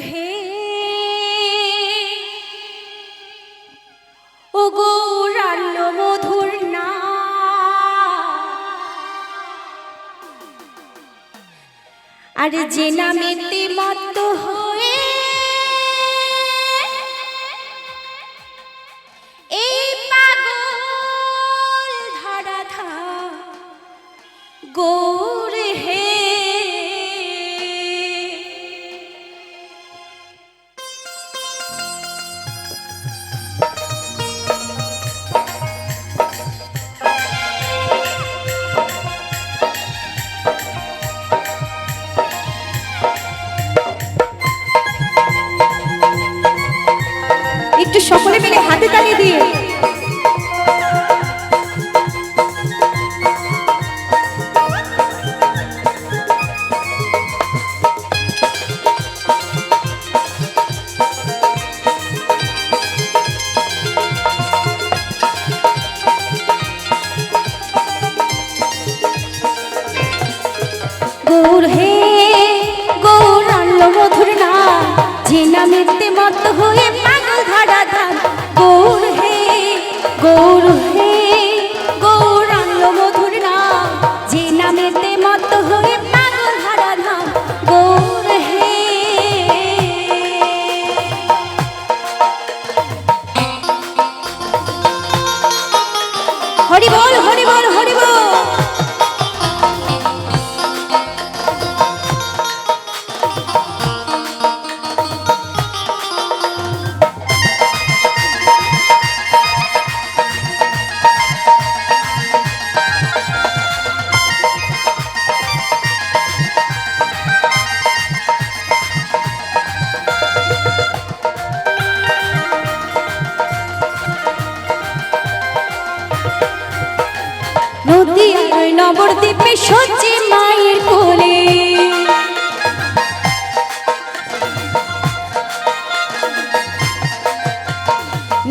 হে। ও গৌরাল্য মধুর না। আর যে নামেতে মত হয়ে সকলে মিলে হাতে তালি দিয়ে। মত হয়ে সজ্জে মায়ের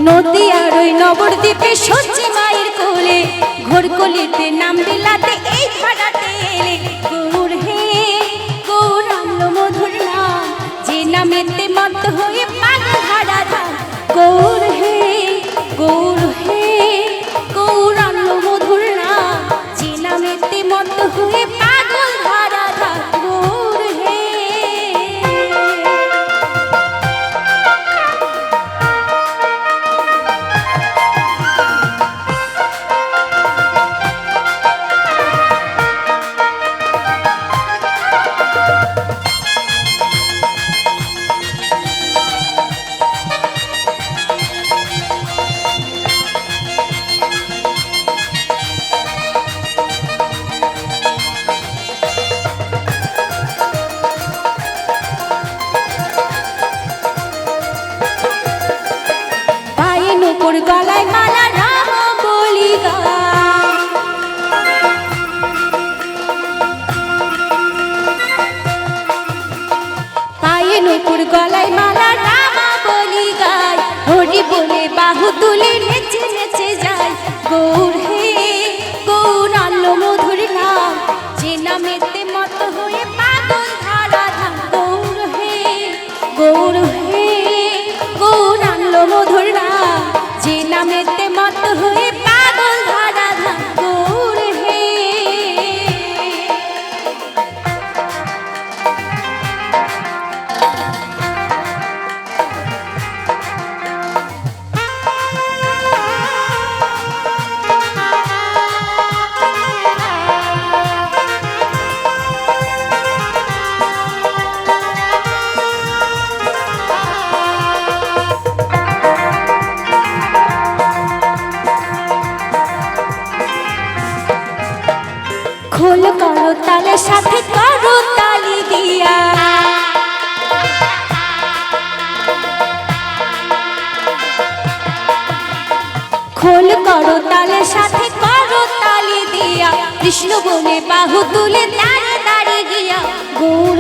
নদী আর ওই নবদ্বীপে মায়ের কোলে ঘোর কলিতে এই ফাটাতে এলে। গৌর হে যে নামেতে মত হয়ে পাগল হারা গৌর হে গৌর হে নুপুর গলায় মালা রাম বলি পায়ে নুপুর গলায় মালা রাম বলি গায় হরি বলে বাহু তুলে নেচে নেচে যায়। গৌর হে, গৌর আল্লো মধুর নাম। যে নামেতে মত হয়ে পাগল ধারা ধাম গৌর হে গৌর হে, গৌর আল্লো মধুর খোল সাথে করো দিয়া কৃষ্ণ বনে বাহু তুলে দাঁড়ে দাঁড়ে গিয়া গৌর